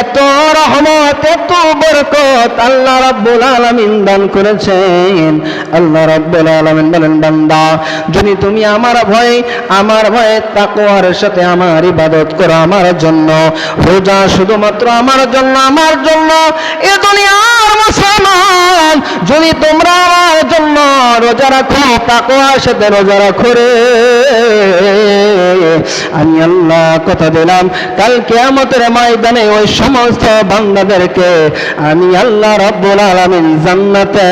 এত রহমত, এত বরকত আল্লাহ রাব্বুল আলামিন দান করেছেন। আল্লাহ রাব্বুল আলামিন বলেন, বান্দা, যদি তুমি আমার ভয়ে আমার ভয়ে তাকওয়ার সাথে আমার ইবাদত করো আমার জন্য, রোজা শুধুমাত্র আমার জন্য আমার জন্য, এ দুনিয়ার মুসলমান, যদি তোমরা আমার জন্য রোজা রাখো, তাকওয়ার সাথে রোজা রাখো রে। আমি আল্লাহ কথা দিলাম। কাল কিয়ামতের ময়দানে ওই সমস্ত বান্দাদেরকে আমি আল্লাহ রাব্বুল আলামিন জান্নাতে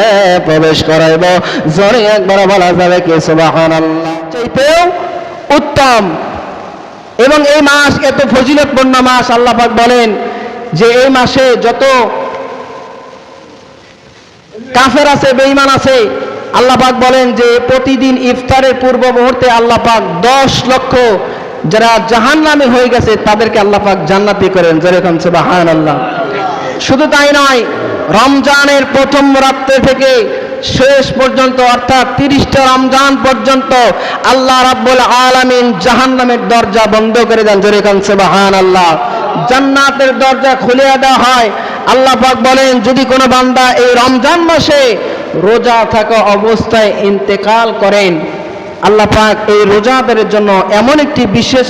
প্রবেশ করাইব। জোরে একবার বলা যাবে কি, সুবহানাল্লাহ। চাইতেও উত্তম। এবং এই মাস এত ফজিলতপূর্ণ মাস, আল্লাহ পাক বলেন যে এই মাসে যত কাফের আছে, বেঈমান আছে, আল্লাহ পাক বলেন যে প্রতিদিন ইফতারের পূর্ব মুহূর্তে আল্লাহ পাক দশ লক্ষ যারা জাহান নামে হয়ে গেছে, তাদেরকে আল্লাহ পাক জান্নাতি করেন। যেরকম সুবাহান আল্লাহ শুধু তাই নয়, রমজানের প্রথম রাত্রে থেকে শেষ পর্যন্ত, অর্থাৎ তিরিশটা রমজান পর্যন্ত আল্লাহ রাব্বুল আলামিন জাহান্নামের দরজা বন্ধ করে দেন। যেরকম সুবাহান আল্লাহ জান্নাতের দরজা খুলে দেওয়া হয়। আল্লাহ পাক বলেন, যদি কোনো বান্দা এই রমজান মাসে রোজা থাকা অবস্থায় ইন্তেকাল করেন আল্লাহ পাক এই রোজাদের জন্য এমন একটি বিশেষ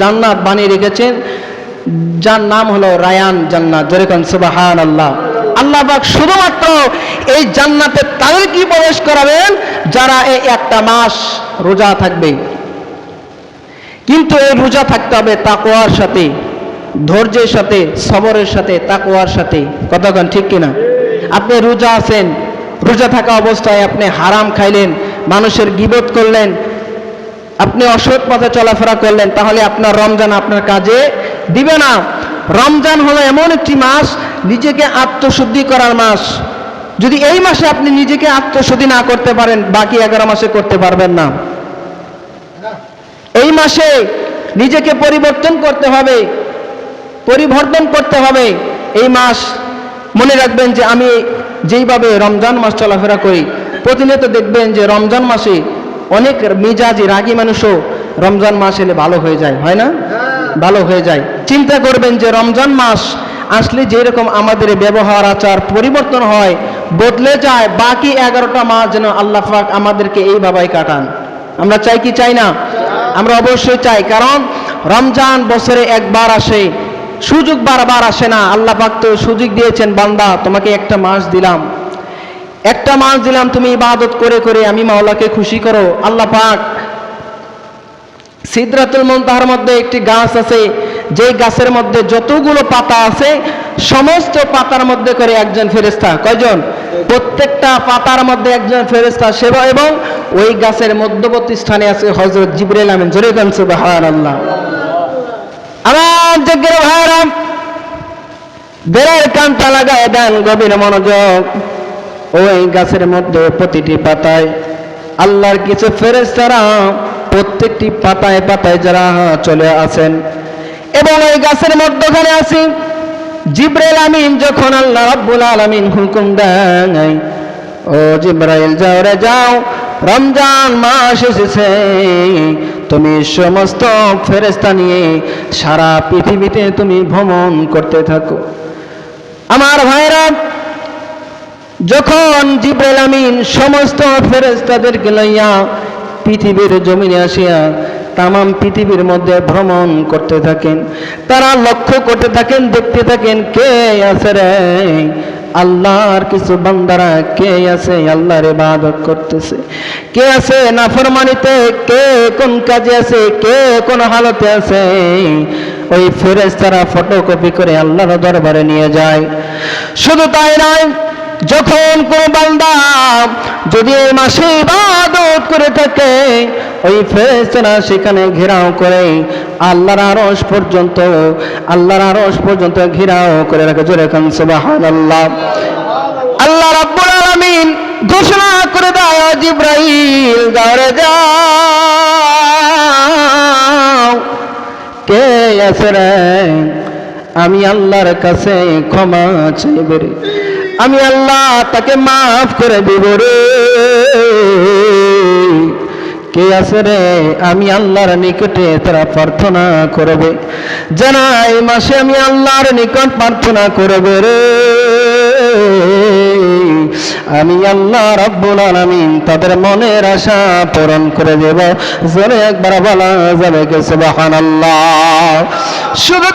জান্নাত বানিয়ে রেখেছেন, যার নাম হলো রায়ান জান্নাত। যেরকম সুবাহান আল্লাহ আল্লাহ পাক শুধুমাত্র এই জান্নাতে তাদের কি প্রবেশ করাবেন, যারা এই একটা মাস রোজা থাকবে। কিন্তু এই রোজা থাকতে হবে তাকোয়ার সাথে, ধৈর্যের সাথে, সবরের সাথে তাকোয়ার সাথে। কতক্ষণ ঠিক কিনা? আপনি রোজা আছেন, রোজা থাকা অবস্থায় আপনি হারাম খাইলেন মানুষের গিবত করলেন, আপনি অসৎ পথে চলাফেরা করলেন, তাহলে আপনার রমজান আপনার কাজে দিবে না। রমজান হলো এমন একটি মাস, নিজেকে আত্মশুদ্ধি করার মাস। যদি এই মাসে আপনি নিজেকে আত্মশুদ্ধি না করতে পারেন, বাকি এগারো মাসে করতে পারবেন না। এই মাসে নিজেকে পরিবর্তন করতে হবে, পরিবর্তন করতে হবে। এই মাস মনে রাখবেন যে আমি যেইভাবে রমজান মাস চলাফেরা করি প্রতিনিয়ত দেখবেন যে রমজান মাসে অনেক মিজাজি, রাগী মানুষও রমজান মাস এলে ভালো হয়ে যায়, হয় না? ভালো হয়ে যায়। চিন্তা করবেন যে রমজান মাস আসলে যেরকম আমাদের ব্যবহার, আচার, পরিবর্তন হয়, বদলে যায়, বাকি এগারোটা মাস যেন আল্লাহ পাক আমাদেরকে এইভাবেই কাটান। আমরা চাই কি চাই না? আমরা অবশ্যই চাই, কারণ রমজান বছরে একবার আসে, সুযোগ বারবার আসে না। আল্লাহ পাক তো সুযোগ দিয়েছেন, বান্দা, তোমাকে একটা মাস দিলাম। একটা মাস দিলাম, তুমি ইবাদত করে করে আমি মাওলাকে খুশি করো। আল্লাহ পাক সিদ্রাতুল মুনতাহার মধ্যে একটি গাছ আছে, যেই গাছের মধ্যে যতগুলো পাতা আছে, সমস্ত পাতার মধ্যে করে একজন ফেরেস্তা কয়জন? প্রত্যেকটা পাতার মধ্যে একজন ফেরেস্তা সেবা এবং ওই গাছের মধ্যবর্তী স্থানে আছে হজরত জিবরাইল আমিন। জোরে গান সুবহানাল্লাহ। আমার যজ্ঞের ভাইরাম বেড়ের কান্তা লাগায় দেন গভীর মনোযোগ। ওই গাছের মধ্যে প্রতিটি পাতায়, আল্লাহর কিছু ফেরেস্তারা প্রত্যেকটি পাতায় পাতায় যারা চলে আসেন। এবং ওই গাছের মধ্যখানে আছি জিব্রাইল আমিন যখন আল্লাহ রাব্বুল আলামিন হুকুম দেয়, ও জিব্রাইল, যাও রে, যাও, রমজান মাস এসেছে। তুমি সমস্ত ফেরেস্তা নিয়ে সারা পৃথিবীতে তুমি ভ্রমণ করতে থাকো। আমার ভাইরা যখন জিব্রাইল আমিন সমস্ত ফেরেস্তাদেরকে লইয়া পৃথিবীর জমিনে আসিয়া তামাম পৃথিবীর মধ্যে ভ্রমণ করতে থাকেন, তারা লক্ষ্য করতে থাকেন, দেখতে থাকেন, কে আছে রে? আল্লাহর কিছু বান্দারা কে আছে? আল্লাহর ইবাদত করতেছে। কে আছে নাফরমানিতে? কে কোন কাজে আছে? কে কোন হালতে আছে? ওই ফেরেশতারা ফটোকপি করে আল্লাহর দরবারে নিয়ে যায়। শুধু তাই নয় যখন কোন বান্দা যদি এই মাসে ইবাদত করে থাকে, ওই ফেরেশতারা সেখানে ঘেরাও করে, আল্লাহর আরশ পর্যন্ত, আল্লাহর আরশ পর্যন্ত ঘেরাও করে রাখে। জোরে খান সুবহানাল্লাহ। আল্লাহ রাব্বুল আলামিন ঘোষণা করে দেয়, ও জিব্রাইল দরে যাও। কে আছে রে আমি আল্লাহর কাছে ক্ষমা চাইবে রে আমি আল্লাহ তাকে মাফ করে দেব রে। কে আছে রে? আমি আল্লাহর নিকটে তারা প্রার্থনা করবে। যারা এই মাসে আমি আল্লাহর নিকট প্রার্থনা করবে রে। আমি আল্লাহ রব্বুল আলামিন তাদের মনের আশা পূরণ করে দেব। জোরে একবার বলা যাবে সুবহানাল্লাহ। শুধু